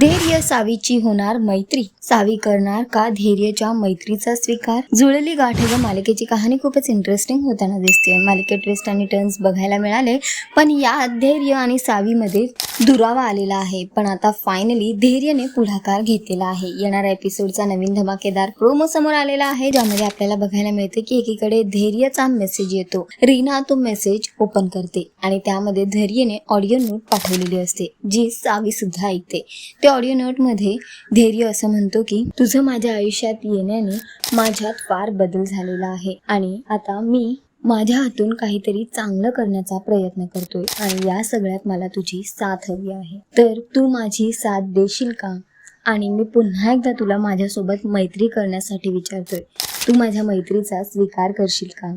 धैर्य सावीची होणार मैत्री. सावी करणार का धैर्यच्या मैत्रीचा स्वीकार? जुळली गाठ व मालिकेची कहाणी खूपच इंटरेस्टिंग होताना दिसते मालिकेत ट्विस्ट आणि टर्न्स बघायला मिळाले पण या धैर्य आणि सावीमध्ये दुरावा आलेला आहे. पण आता फायनली धैर्यने पुढाकार घेतलेला आहे. येणाऱ्या एपिसोडचा नवीन धमाकेदार प्रोमो समोर आलेला आहे ज्यामध्ये आपल्याला बघायला मिळते की एकीकडे धैर्यचा मेसेज येतो. रीना तो मेसेज ओपन करते आणि त्यामध्ये धैर्यने ऑडिओ नोट पाठवलेली असते जी सावी सुद्धा ऐकते. त्या ऑडिओ नोटमध्ये धैर्य असं म्हणतो की तुझं माझ्या आयुष्यात येण्याने माझ्यात फार बदल झालेला आहे आणि आता मी माझ्या हातून काहीतरी चांगलं करण्याचा प्रयत्न करतोय आणि या सगळ्यात मला तुझी साथ हवी आहे. तर तू माझी साथ देशील का? आणि मी पुन्हा एकदा तुला माझ्यासोबत मैत्री करण्यासाठी विचारतोय. तू माझ्या मैत्रीचा स्वीकार करशील का?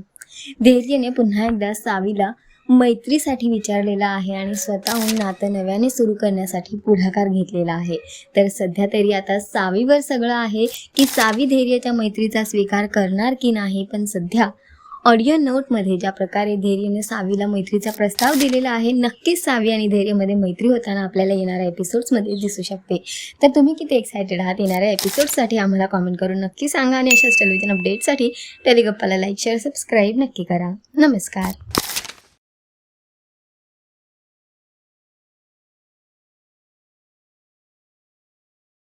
धैर्यने पुन्हा एकदा सावीला मैत्रीसाठी विचारलेला आहे आणि स्वतःहून नातं नव्याने सुरू करण्यासाठी पुढाकार घेतलेला आहे. तर सध्या तरी आता सावीवर सगळं आहे की सावी धैर्याच्या मैत्रीचा स्वीकार करणार की नाही? पण सध्या ऑडिओ नोटमध्ये ज्या प्रकारे धैर्यने सावीला मैत्रीचा प्रस्ताव दिलेला आहे नक्कीच सावी आणि धैर्यमध्ये मैत्री होताना आपल्याला येणाऱ्या एपिसोड्समध्ये दिसू शकते. तर तुम्ही किती एक्सायटेड आहात? येणाऱ्या एपिसोडसाठी आम्हाला कॉमेंट करून नक्की सांगा आणि अशाच टेलिव्हिजन अपडेटसाठी टेलिगप्पाला लाईक शेअर सबस्क्राईब नक्की करा. नमस्कार.